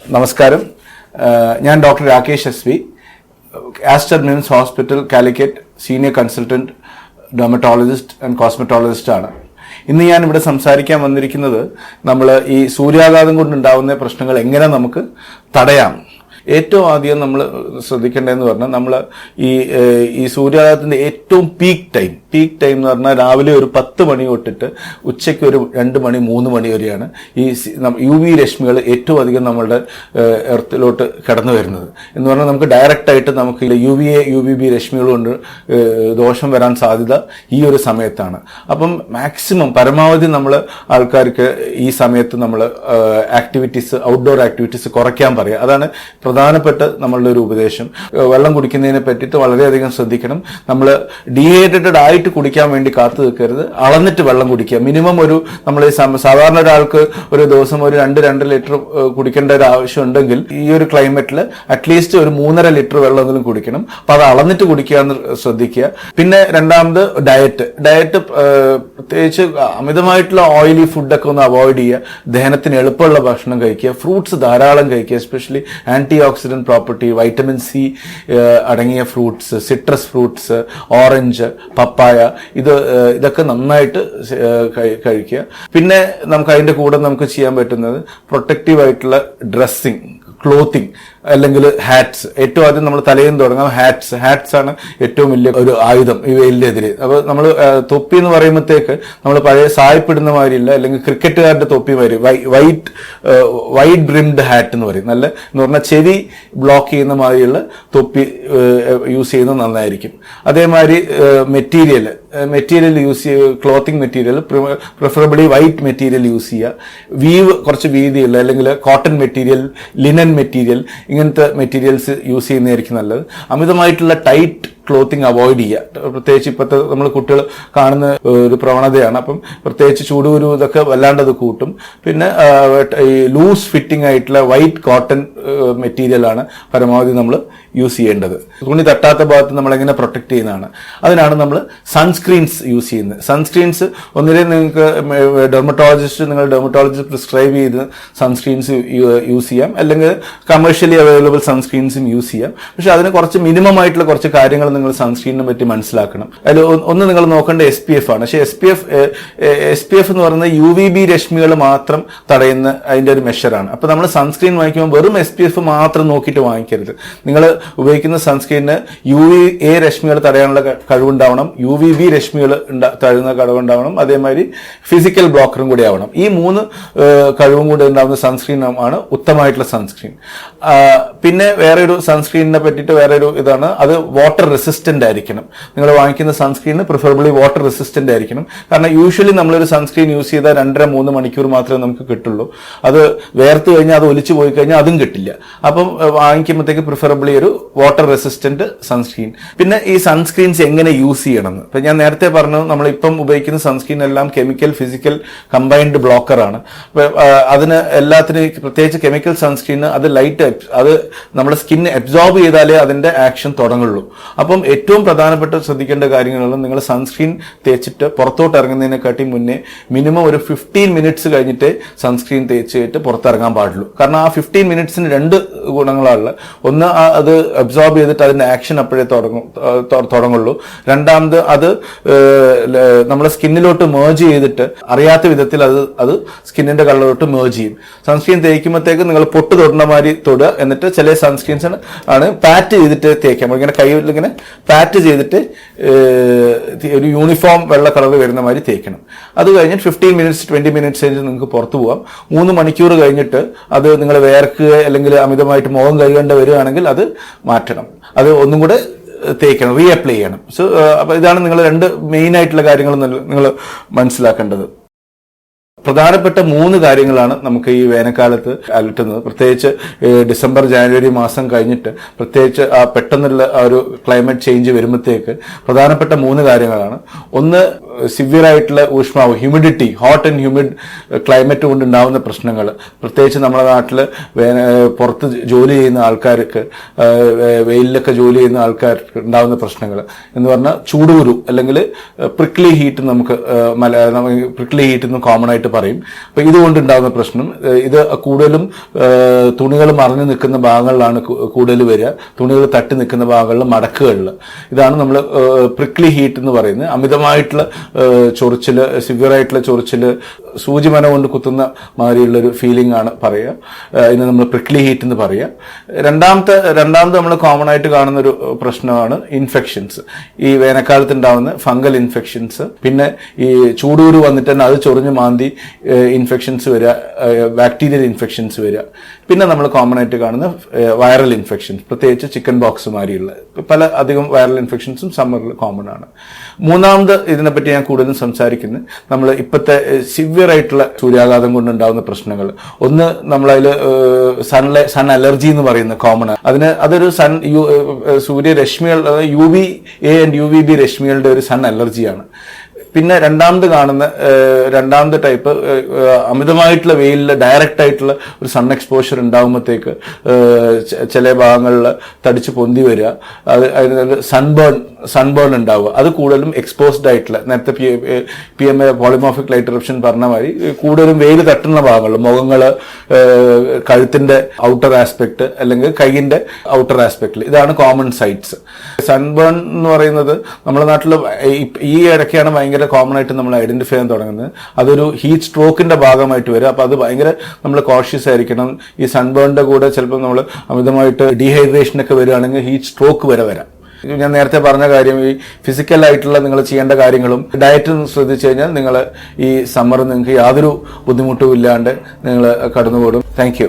നമസ്കാരം. ഞാൻ doctor Rakesh S V. Aster MIMS hospital Calicut senior consultant dermatologist and cosmetologist ആണ്. ഇന്ന് ഞാൻ ഇവിടെ സംസാരിക്കാൻ വന്നിരിക്കുന്നത് നമ്മൾ ഈ സൂര്യാഘാതം കൊണ്ടുണ്ടാവുന്ന പ്രശ്നങ്ങൾ എങ്ങനെ നമുക്ക് തടയാം? ഏറ്റവും ആദ്യം നമ്മൾ ശ്രദ്ധിക്കേണ്ടതെന്ന് പറഞ്ഞാൽ നമ്മൾ ഈ ഈ സൂര്യാഘാതത്തിന്റെ ഏറ്റവും പീക്ക് ടൈം പീക്ക് ടൈം എന്ന് പറഞ്ഞാൽ രാവിലെ ഒരു പത്ത് മണി തൊട്ടിട്ട് ഉച്ചയ്ക്ക് ഒരു രണ്ട് മണി മൂന്ന് മണി വരെയാണ് ഈ യു വി രശ്മികൾ ഏറ്റവും അധികം നമ്മളുടെ എർത്തിലോട്ട് കടന്നു വരുന്നത്. എന്ന് പറഞ്ഞാൽ നമുക്ക് ഡയറക്റ്റായിട്ട് നമുക്ക് U V A U V B രശ്മികൾ കൊണ്ട് ദോഷം വരാൻ സാധ്യത ഈ ഒരു സമയത്താണ്. അപ്പം മാക്സിമം പരമാവധി നമ്മൾ ആൾക്കാർക്ക് ഈ സമയത്ത് നമ്മൾ ആക്ടിവിറ്റീസ് ഔട്ട്ഡോർ ആക്ടിവിറ്റീസ് കുറയ്ക്കാൻ പറയുക അതാണ് പ്രധാനപ്പെട്ട നമ്മളുടെ ഒരു ഉപദേശം. വെള്ളം കുടിക്കുന്നതിനെ പറ്റിയിട്ട് വളരെയധികം ശ്രദ്ധിക്കണം. നമ്മൾ ഡീഹൈഡ്രേറ്റഡ് ആയിട്ട് കുടിക്കാൻ വേണ്ടി കാത്തു നിൽക്കരുത്. അളന്നിട്ട് വെള്ളം കുടിക്കുക. മിനിമം ഒരു നമ്മൾ സാധാരണ ഒരാൾക്ക് ഒരു ദിവസം ഒരു രണ്ട് രണ്ട് ലിറ്റർ കുടിക്കേണ്ട ഒരു ആവശ്യം ഉണ്ടെങ്കിൽ ഈ ഒരു ക്ലൈമറ്റിൽ അറ്റ്ലീസ്റ്റ് ഒരു മൂന്നര ലിറ്റർ വെള്ളമെങ്കിലും കുടിക്കണം. അപ്പൊ അത് അളന്നിട്ട് കുടിക്കുക എന്ന് ശ്രദ്ധിക്കുക. പിന്നെ രണ്ടാമത് ഡയറ്റ് ഡയറ്റ് പ്രത്യേകിച്ച് അമിതമായിട്ടുള്ള ഓയിലി ഫുഡൊക്കെ ഒന്ന് അവോയ്ഡ് ചെയ്യുക. ദഹനത്തിന് എളുപ്പമുള്ള ഭക്ഷണം കഴിക്കുക. ഫ്രൂട്ട്സ് ധാരാളം കഴിക്കുക. Especially antioxidant property vitamin C അടങ്ങിയ fruits citrus fruits orange papaya ഇത് ഇതൊക്കെ നന്നായിട്ട് കഴിക്കുക. പിന്നെ നമുക്ക് അതിന്റെ കൂടെ നമുക്ക് ചെയ്യാൻ പറ്റുന്നത് പ്രൊട്ടക്റ്റീവ് ആയിട്ടുള്ള ഡ്രസ്സിങ് ക്ലോത്തിങ് അല്ലെങ്കിൽ ഹാറ്റ്സ് ഏറ്റവും ആദ്യം നമ്മൾ തലയിൽ തുടങ്ങാം. ഹാറ്റ്സ് ഹാറ്റ്സ് ആണ് ഏറ്റവും വലിയ ഒരു ആയുധം ഈ വെയിലിനെതിരെ. അപ്പോൾ നമ്മൾ തൊപ്പി എന്ന് പറയുമ്പോഴത്തേക്ക് നമ്മൾ പഴയ സായിപ്പിടുന്ന മാതിരിയില്ല അല്ലെങ്കിൽ ക്രിക്കറ്റുകാരുടെ തൊപ്പി മാതിരി. വൈറ്റ് വൈറ്റ് ബ്രിംഡ് ഹാറ്റ് എന്ന് പറയും. നല്ല എന്ന് പറഞ്ഞാൽ ചെവി ബ്ലോക്ക് ചെയ്യുന്ന മാതിരിയുള്ള തൊപ്പി യൂസ് ചെയ്യുന്നത് നന്നായിരിക്കും. അതേമാതിരി മെറ്റീരിയൽ മെറ്റീരിയൽ യൂസ് ചെയ്യുക clothing material preferably white material use ചെയ്യുക. വീവ് കുറച്ച് വീതിയുള്ള അല്ലെങ്കിൽ കോട്ടൺ മെറ്റീരിയൽ ലിനൻ മെറ്റീരിയൽ ഇങ്ങനത്തെ മെറ്റീരിയൽസ് യൂസ് ചെയ്യുന്നതായിരിക്കും നല്ലത്. അമിതമായിട്ടുള്ള ടൈറ്റ് ക്ലോത്തിങ് അവോയ്ഡ് ചെയ്യുക. പ്രത്യേകിച്ച് ഇപ്പോഴത്തെ നമ്മൾ കുട്ടികൾ കാണുന്ന ഒരു പ്രവണതയാണ്. അപ്പം പ്രത്യേകിച്ച് ചൂടുകുരു ഇതൊക്കെ വല്ലാണ്ട് അത് കൂട്ടും. പിന്നെ ഈ ലൂസ് ഫിറ്റിംഗ് ആയിട്ടുള്ള വൈറ്റ് കോട്ടൺ മെറ്റീരിയലാണ് പരമാവധി നമ്മൾ യൂസ് ചെയ്യേണ്ടത്. തുണി തട്ടാത്ത ഭാഗത്ത് നമ്മൾ എങ്ങനെ പ്രൊട്ടക്ട് ചെയ്യുന്നതാണ്. അതിനാണ് നമ്മൾ സൺസ്ക്രീൻസ് യൂസ് ചെയ്യുന്നത്. സൺസ്ക്രീൻസ് ഒന്നിലെ നിങ്ങൾക്ക് ഡെർമറ്റോളജിസ്റ്റ് നിങ്ങൾ ഡെർമറ്റോളജിസ്റ്റ് പ്രിസ്ക്രൈബ് ചെയ്ത് സൺസ്ക്രീൻസ് യൂസ് ചെയ്യാം. അല്ലെങ്കിൽ കമേഴ്ഷ്യലി അവൈലബിൾ സൺസ്ക്രീൻസും യൂസ് ചെയ്യാം. പക്ഷെ അതിന് കുറച്ച് മിനിമം ആയിട്ടുള്ള കുറച്ച് കാര്യങ്ങൾ നിങ്ങൾ സൺസ്ക്രീനിനെ പറ്റി മനസ്സിലാക്കണം. അതിൽ ഒന്ന് നിങ്ങൾ നോക്കേണ്ട എസ് പി എഫ് ആണ്. പക്ഷേ S P F S P F എന്ന് പറയുന്നത് യു വി ബി രശ്മികൾ മാത്രം തടയുന്ന അതിന്റെ ഒരു മെഷറാണ് അപ്പൊ നമ്മൾ സൺസ്ക്രീൻ വാങ്ങിക്കുമ്പോൾ വെറും എസ് പി എഫ് മാത്രം നോക്കിയിട്ട് വാങ്ങിക്കരുത്. നിങ്ങൾ ഉപയോഗിക്കുന്ന സൺസ്ക്രീനിന് യു വി എ രശ്മികൾ തടയാനുള്ള കഴിവുണ്ടാവണം. യു വി ബി രശ്മികൾ തടയുന്ന കഴിവുണ്ടാവണം. അതേമാതിരി ഫിസിക്കൽ ബ്ലോക്കറും കൂടി ആവണം. ഈ മൂന്ന് കഴിവും കൂടി ഉണ്ടാവുന്ന സൺസ്ക്രീൻ ആണ് ഉത്തമമായിട്ടുള്ള സൺസ്ക്രീൻ പിന്നെ വേറെ ഒരു സൺസ്ക്രീനിനെ പറ്റിയിട്ട് വേറെ ഒരു ഇതാണ്. അത് വാട്ടർ റെസിസ്റ്റന്റ് ആയിരിക്കണം. നിങ്ങൾ വാങ്ങിക്കുന്ന സൺസ്ക്രീന് പ്രിഫറബിളി വാട്ടർ റെസിസ്റ്റന്റ് ആയിരിക്കണം. കാരണം യൂഷ്വലി നമ്മളൊരു സൺസ്ക്രീൻ യൂസ് ചെയ്താൽ രണ്ടര മൂന്ന് മണിക്കൂർ മാത്രമേ നമുക്ക് കിട്ടുള്ളൂ. അത് വേർത്ത് കഴിഞ്ഞാൽ അത് ഒലിച്ചു പോയി കഴിഞ്ഞാൽ അതും കിട്ടില്ല. അപ്പം വാങ്ങിക്കുമ്പോഴത്തേക്ക് പ്രിഫറബിളി ഒരു വാട്ടർ റെസിസ്റ്റന്റ് സൺസ്ക്രീൻ പിന്നെ ഈ സൺസ്ക്രീൻസ് എങ്ങനെ യൂസ് ചെയ്യണമെന്ന് ഇപ്പൊ ഞാൻ നേരത്തെ പറഞ്ഞു നമ്മളിപ്പം ഉപയോഗിക്കുന്ന സൺസ്ക്രീൻ എല്ലാം കെമിക്കൽ ഫിസിക്കൽ കമ്പൈൻഡ് ബ്ലോക്കറാണ് ആണ്. അതിന് എല്ലാത്തിനും പ്രത്യേകിച്ച് കെമിക്കൽ സൺസ്ക്രീന് അത് ലൈറ്റ് അത് നമ്മുടെ സ്കിൻ അബ്സോർബ് ചെയ്താലേ അതിന്റെ ആക്ഷൻ തുടങ്ങുള്ളൂ. അപ്പം ഏറ്റവും പ്രധാനപ്പെട്ട ശ്രദ്ധിക്കേണ്ട കാര്യങ്ങളുള്ള നിങ്ങൾ സൺസ്ക്രീൻ തേച്ചിട്ട് പുറത്തോട്ട് ഇറങ്ങുന്നതിനെക്കാട്ടി മുന്നേ മിനിമം ഒരു ഫിഫ്റ്റീൻ മിനിറ്റ്സ് കഴിഞ്ഞിട്ട് സൺസ്ക്രീൻ തേച്ചിട്ട് പുറത്തിറങ്ങാൻ പാടുള്ളൂ. കാരണം ആ ഫിഫ്റ്റീൻ മിനിറ്റ്സിന് രണ്ട് ഗുണങ്ങളാണുള്ളത്. ഒന്ന് അത് അബ്സോർബ് ചെയ്തിട്ട് അതിന്റെ ആക്ഷൻ അപ്പോഴേ തുടങ്ങും തുടങ്ങുള്ളൂ. രണ്ടാമത് അത് നമ്മുടെ സ്കിന്നിലോട്ട് മേർജ് ചെയ്തിട്ട് അറിയാത്ത വിധത്തിൽ അത് അത് സ്കിന്നിന്റെ കളറിലോട്ട് മേർജ് ചെയ്യും. സൺസ്ക്രീൻ തേക്കുമ്പോഴത്തേക്ക് നിങ്ങൾ പൊട്ട് തൊടുന്ന മാതിരി തൊടുക. എന്നിട്ട് ചില സൺസ്ക്രീൻസ് ആണ് പാറ്റ് ചെയ്തിട്ട് തേക്കാം. ഇങ്ങനെ കൈ ഇങ്ങനെ പാറ്റ് ചെയ്തിട്ട് ഒരു യൂണിഫോം വെള്ള കളർ വരുന്ന മാതിരി തേക്കണം. അത് കഴിഞ്ഞിട്ട് ഫിഫ്റ്റീൻ മിനിറ്റ്സ് ട്വന്റി മിനിറ്റ്സ് കഴിഞ്ഞ് നിങ്ങൾക്ക് പുറത്തു പോകാം മൂന്ന് മണിക്കൂർ കഴിഞ്ഞിട്ട് അത് നിങ്ങൾ വേർക്കുക അല്ലെങ്കിൽ അമിതമായിട്ട് മുഖം കഴുകേണ്ട വരികയാണെങ്കിൽ അത് മാറ്റണം. അത് ഒന്നും കൂടെ തേക്കണം റീ അപ്ലൈ ചെയ്യണം സോ അപ്പോൾ ഇതാണ് നിങ്ങൾ രണ്ട് മെയിൻ ആയിട്ടുള്ള കാര്യങ്ങൾ നിങ്ങൾ മനസ്സിലാക്കേണ്ടത്. പ്രധാനപ്പെട്ട മൂന്ന് കാര്യങ്ങളാണ് നമുക്ക് ഈ വേനൽക്കാലത്ത് അലട്ടുന്നത്. പ്രത്യേകിച്ച് ഡിസംബർ ജാനുവരി മാസം കഴിഞ്ഞിട്ട് പ്രത്യേകിച്ച് ആ പെട്ടെന്നുള്ള ആ ഒരു ക്ലൈമറ്റ് ചേഞ്ച് വരുമ്പോഴത്തേക്ക് പ്രധാനപ്പെട്ട മൂന്ന് കാര്യങ്ങളാണ്. ഒന്ന് സിവിയർ ആയിട്ടുള്ള ഊഷ്മാവ് humidity hot and humid climate കൊണ്ട് ഉണ്ടാവുന്ന പ്രശ്നങ്ങൾ. പ്രത്യേകിച്ച് നമ്മുടെ നാട്ടിൽ പുറത്ത് ജോലി ചെയ്യുന്ന ആൾക്കാർക്ക് വെയിലിലൊക്കെ ജോലി ചെയ്യുന്ന ആൾക്കാർക്ക് ഉണ്ടാവുന്ന പ്രശ്നങ്ങൾ. എന്ന് പറഞ്ഞാൽ ചൂടുകുരു അല്ലെങ്കിൽ പ്രിക്ലി ഹീറ്റ് നമുക്ക് പ്രിക്ലി ഹീറ്റ് കോമൺ ആയിട്ട് പറയും. അപ്പോൾ ഇതുകൊണ്ടുണ്ടാകുന്ന പ്രശ്നം ഇത് കൂടുതലും തുണികൾ മറിഞ്ഞു നിൽക്കുന്ന ഭാഗങ്ങളിലാണ് കൂടുതൽ വരിക. തുണികൾ തട്ടി നിൽക്കുന്ന ഭാഗങ്ങളിൽ മടക്കുകളിൽ. ഇതാണ് നമ്മൾ പ്രിക്ലി ഹീറ്റ് എന്ന് പറയുന്നത്. അമിതമായിട്ടുള്ള ചൊറിച്ചിൽ സിവിയറായിട്ടുള്ള ചൊറിച്ചിൽ സൂചിമന കൊണ്ട് കുത്തുന്ന മാതിരിയുള്ളൊരു ഫീലിംഗ് ആണ് പറയുക. ഇതിനെ നമ്മൾ പ്രിക്ലി ഹീറ്റ് എന്ന് പറയുക. രണ്ടാമത്തെ രണ്ടാമത്തെ നമ്മൾ കോമൺ ആയിട്ട് കാണുന്ന ഒരു പ്രശ്നമാണ് ഇൻഫെക്ഷൻസ് ഈ വേനൽക്കാലത്ത് ഉണ്ടാവുന്ന ഫംഗൽ ഇൻഫെക്ഷൻസ് പിന്നെ ഈ ചൂടൂര് വന്നിട്ട് തന്നെ അത് ചൊറിഞ്ഞ് മാന്തി ഇൻഫെക്ഷൻസ് വരിക ബാക്ടീരിയൽ ഇൻഫെക്ഷൻസ് വരിക പിന്നെ നമ്മൾ കോമൺ ആയിട്ട് കാണുന്ന വൈറൽ ഇൻഫെക്ഷൻസ് പ്രത്യേകിച്ച് ചിക്കൻ ബോക്സ് മാതിരിയുള്ള പല അധികം വൈറൽ ഇൻഫെക്ഷൻസും സമ്മറിൽ കോമൺ ആണ്. മൂന്നാമത് ഇതിനെപ്പറ്റി ഞാൻ കൂടുതലും സംസാരിക്കുന്നത് നമ്മൾ ഇപ്പോഴത്തെ സിവിയർ ആയിട്ടുള്ള സൂര്യാഘാതം കൊണ്ടുണ്ടാകുന്ന പ്രശ്നങ്ങൾ. ഒന്ന് നമ്മളതിൽ സൺലൈ സൺ അലർജി എന്ന് പറയുന്ന കോമൺ ആണ്. അതിന് അതൊരു sun U സൂര്യരശ്മികൾ U V A and U V B രശ്മികളുടെ ഒരു സൺ അലർജിയാണ് പിന്നെ രണ്ടാമത് കാണുന്ന രണ്ടാമത് രണ്ടാമത്തെ ടൈപ്പ് അമിതമായിട്ടുള്ള വെയിലിൽ ഡയറക്റ്റ് ആയിട്ടുള്ള ഒരു സൺ എക്സ്പോഷർ ഉണ്ടാകുമ്പോഴത്തേക്ക് ചില ഭാഗങ്ങളിൽ തടിച്ച് പൊന്തി വരിക. അത് സൺബേൺ സൺബേൺ ഉണ്ടാവുക. അത് കൂടുതലും എക്സ്പോസ്ഡ് ആയിട്ടുള്ള നേരത്തെ P P M A polymorphic light eruption പറഞ്ഞ മാതിരി കൂടുതലും വെയിൽ തട്ടുന്ന ഭാഗങ്ങൾ മുഖങ്ങൾ കഴുത്തിന്റെ ഔട്ടർ ആസ്പെക്ട് അല്ലെങ്കിൽ കൈയിന്റെ ഔട്ടർ ആസ്പെക്ടിൽ ഇതാണ് കോമൺ സൈറ്റ്സ് സൺബേൺ എന്ന് പറയുന്നത് നമ്മുടെ നാട്ടിൽ ഈ ഇടയ്ക്കാണ് ഭയങ്കര കോമൺ ആയിട്ട് നമ്മൾ ഐഡന്റിഫൈ ചെയ്യാൻ തുടങ്ങുന്നത്. അതൊരു ഹീറ്റ് സ്ട്രോക്കിന്റെ ഭാഗമായിട്ട് വരും. അപ്പൊ അത് ഭയങ്കര നമ്മൾ കോഷ്യസ് ആയിരിക്കണം. ഈ സൺബേണിന്റെ കൂടെ ചിലപ്പോൾ നമ്മൾ അമിതമായിട്ട് ഡീഹൈഡ്രേഷൻ ഒക്കെ വരികയാണെങ്കിൽ ഹീറ്റ് സ്ട്രോക്ക് വരെ വരാം. ഞാൻ നേരത്തെ പറഞ്ഞ കാര്യം ഈ ഫിസിക്കൽ ആയിട്ടുള്ള നിങ്ങൾ ചെയ്യേണ്ട കാര്യങ്ങളും ഡയറ്റ് ശ്രദ്ധിച്ചു കഴിഞ്ഞാൽ നിങ്ങൾ ഈ സമ്മർ നിങ്ങൾക്ക് യാതൊരു ബുദ്ധിമുട്ടും ഇല്ലാണ്ട് നിങ്ങൾ കടന്നുപോടും താങ്ക്